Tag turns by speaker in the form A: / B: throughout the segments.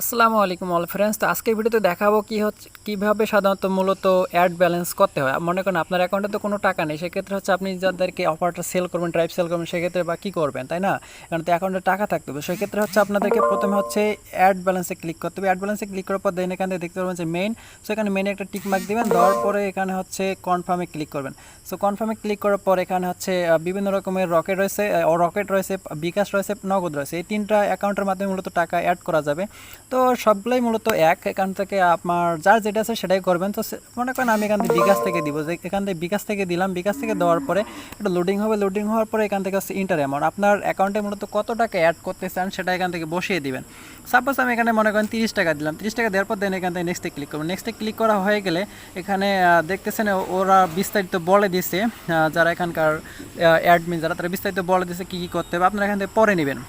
A: আসসালামু আলাইকুম all friends তো আজকের ভিডিওতে দেখাবো কি হচ্ছে, কীভাবে সাধারণত মূলত অ্যাড ব্যালেন্স করতে হয়। মনে করেন আপনার অ্যাকাউন্টে তো কোনো টাকা নেই, সেক্ষেত্রে হচ্ছে আপনি যাদেরকে অফারটা সেল করবেন ড্রাইভ সেল করবেন, সেক্ষেত্রে বা কী করবেন, তাই না? কারণ তো অ্যাকাউন্টে টাকা থাকতে হবে। সেক্ষেত্রে হচ্ছে আপনাদেরকে প্রথমে হচ্ছে অ্যাড ব্যালেন্সে ক্লিক করতে হবে। অ্যাড ব্যালেন্সে ক্লিক করার পর দেন এখান থেকে দেখতে পারবেন যে মেইন সো এখানে মেনে একটা টিক মার্ক দিবেন, দেওয়ার পরে এখানে হচ্ছে কনফার্মে ক্লিক করবেন। সো কনফার্মে ক্লিক করার পর এখানে হচ্ছে বিভিন্ন রকমের রকেট রয়েছে রকেট রয়েছে, বিকাশ রয়েছে, নগদ রয়েছে। এই তিনটা অ্যাকাউন্টের মাধ্যমে মূলত টাকা অ্যাড করা যাবে। তো সবগুলোই মূলত এক। এখান থেকে আপনার যার যেটা আছে সেটাই করবেন। তো মনে করেন আমি এখান থেকে বিকাশ থেকে দিব। যে এখান থেকে বিকাশ থেকে দিলাম, বিকাশ থেকে দেওয়ার পরে এটা লোডিং হবে লোডিং হওয়ার পরে এখান থেকে হচ্ছে ইন্টার অ্যামাউন্ট আপনার অ্যাকাউন্টে মূলত কত টাকা অ্যাড করতে চান সেটা এখান থেকে বসিয়ে দিবেন। সাপোজ আমি এখানে মনে করেন তিরিশ টাকা দিলাম। তিরিশ টাকা দেওয়ার পর দেন এখান থেকে নেক্সটে ক্লিক করব। নেক্সটে ক্লিক করা হয়ে গেলে এখানে দেখতেছেন ওরা বিস্তারিত বলে দিছে যারা এখানকার অ্যাডমিন যারা, তারা বিস্তারিত বলে দিছে কী কী করতে হবে। আপনারা এখান থেকে পরে নেবেন।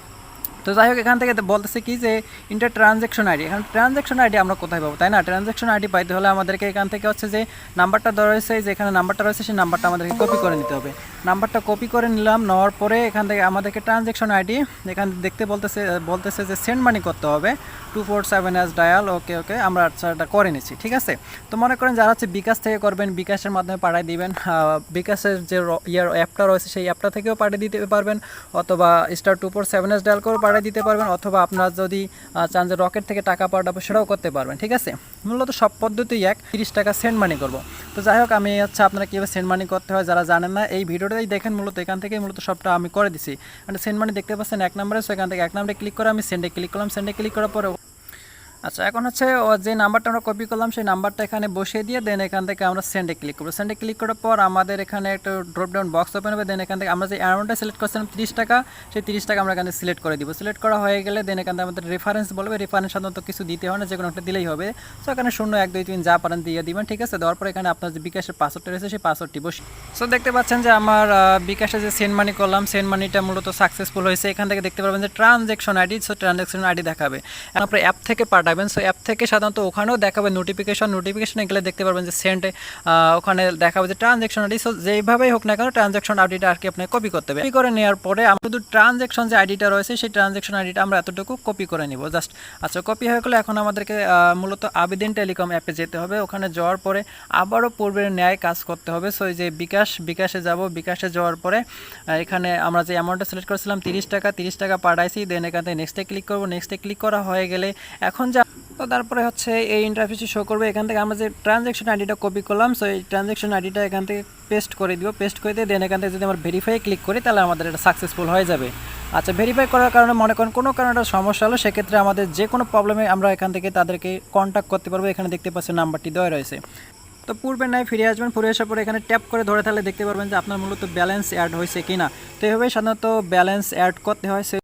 A: তো যাই হোক, এখান থেকে বলতেছে কি যে ইন্টার ট্রানজ্যাকশন আইডি এখন ট্রানজ্যাকশন আইডি আমরা কোথায় পাবো, তাই না? ট্রানজ্যাকশন আইডি পাইতে হলে আমাদেরকে এখান থেকে হচ্ছে যে নাম্বারটা দেওয়া রয়েছে যে এখানে নাম্বারটা রয়েছে, সেই নাম্বারটা আমাদেরকে কপি করে নিতে হবে। নাম্বারটা কপি করে নিলাম, নেওয়ার পরে এখান থেকে আমাদেরকে ট্রানজ্যাকশন আইডি এখান দেখতে বলতেছে বলতেছে যে সেন্ড মানি করতে হবে। Two four seven S dial okay okay আমরা এটা করে নিচ্ছি, ঠিক আছে? তো মনে করেন যারা হচ্ছে বিকাশ থেকে করবেন, বিকাশের মাধ্যমে পাঠিয়ে দিবেন বিকাশের যে ইয়ার অ্যাপটা রয়েছে, সেই অ্যাপটা থেকেও পাঠিয়ে দিতে পারবেন, অথবা star two four seven S dial করেও পাঠিয়ে দিতে পারবেন, অথবা আপনার যদি চান যে রকেট থেকে টাকা পাঠাবো সেটাও করতে পারবেন, ঠিক আছে? মূলত সব পদ্ধতি এক, তিরিশ টাকা সেন্ড মানি করব। তো যাই হোক, আমি হচ্ছে আপনারা কীভাবে সেন্ড মানি করতে হয়, যারা জানেন না, এই ভিডিওটাই দেখেন মূলত এখান থেকে মূলত সবটা আমি করে দিছি। মানে সেন্ড মানে দেখতে পাচ্ছেন এক নম্বরে সো এখান থেকে এক নম্বরে ক্লিক করে আমি সেন্ডে ক্লিক করলাম। সেন্ডে ক্লিক করার পরে আচ্ছা এখন হচ্ছে যে নাম্বারটা আমরা কপি করলাম, সেই নাম্বারটা এখানে বসিয়ে দিয়ে দেন এখান থেকে আমরা সেন্ডে ক্লিক করব। সেন্ডে ক্লিক করার পর আমাদের এখানে একটা ড্রপডাউন বক্স ওপেন হবে দেন এখান থেকে আমরা যে অ্যামাউন্টটা সিলেক্ট করছিলাম তিরিশ টাকা, সেই তিরিশ টাকা আমরা এখানে সিলেক্ট করে দিব। সিলেক্ট করা হয়ে গেলে দেন এখান থেকে আমাদের রেফারেন্স বলবে। রেফারেন্স সাধারণত কিছু দিতে হয় না যে কোনো একটা দিলেই হবে। সো এখানে শূন্য, এক, দুই, তিন, যা পারেন দিয়ে দিবেন, ঠিক আছে? দেওয়ার পর এখানে আপনার যে বিকাশের পাসওয়ার্ডটা রয়েছে, সেই পাসওয়ার্ডটি বসে। সো দেখতে পাচ্ছেন যে আমার বিকাশে যে সেন্ড মানি করলাম সেন্ড মানিটা মূলত সাকসেসফুল হয়েছে। এখান থেকে দেখতে পারবেন যে transaction ID so transaction ID দেখাবে। আপনার অ্যাপ থেকে পাঠাবেন সো অ্যাপ থেকে সাধারণত ওখানেও দেখাবে নোটিফিকেশন নোটিফিকেশনে গেলে দেখতে পারবেন যে সেন্ড ওখানে দেখাবে যে ট্রানজ্যাকশন আইডি সো যেইভাবেই হোক না কেন ট্রানজ্যাকশন আইডিটা আর কি আপনি কপি করতে হবে। কপি করে নেওয়ার পরে আমরা শুধু ট্রানজ্যাকশন যে আইডিটা রয়েছে, সেই ট্রানজ্যাকশন আইডিটা আমরা এতটুকু কপি করে নিব। জাস্ট আচ্ছা কপি হয়ে গেলে এখন আমাদেরকে মূলত আবেদিন টেলিকম অ্যাপে যেতে হবে। ওখানে যাওয়ার পরে আবারও পূর্বের ন্যায় কাজ করতে হবে। সো এই যে বিকাশ, বিকাশে যাব। বিকাশে যাওয়ার পরে এখানে আমরা যে অ্যামাউন্টটা সিলেক্ট করেছিলাম, তিরিশ টাকা তিরিশ টাকা পাঠাইছি। দেন এখান থেকে নেক্সটে ক্লিক করব। নেক্সটে ক্লিক করা হয়ে গেলে এখন যা তো তারপরে হচ্ছে এই ইন্টারফেসে শো করবে। এখান থেকে আমরা যে ট্রানজ্যাকশন আইডিটা কপি করলাম সো এই ট্রানজ্যাকশন আইডিটা এখান থেকে পেস্ট করে দিব। পেস্ট করে দিয়ে দেন এখান থেকে যদি আমরা ভেরিফাই ক্লিক করি, তাহলে আমাদের এটা সাকসেসফুল হয়ে যাবে। আচ্ছা ভেরিফাই করার কারণে মনে করেন কোনো কারণে একটা সমস্যা হলো, সেক্ষেত্রে আমাদের যে কোনো প্রবলেমে আমরা এখান থেকে তাদেরকে কন্ট্যাক্ট করতে পারব। এখানে দেখতে পাচ্ছি নাম্বারটি দেওয়া রয়েছে। তো পূর্বে নাই ফিরে আসবেন, ফিরে আসার পরে এখানে ট্যাপ করে ধরে তাহলে দেখতে পারবেন যে আপনার মূলত ব্যালেন্স অ্যাড হয়েছে কিনা। তো এইভাবেই সাধারণত ব্যালেন্স অ্যাড করতে হয়।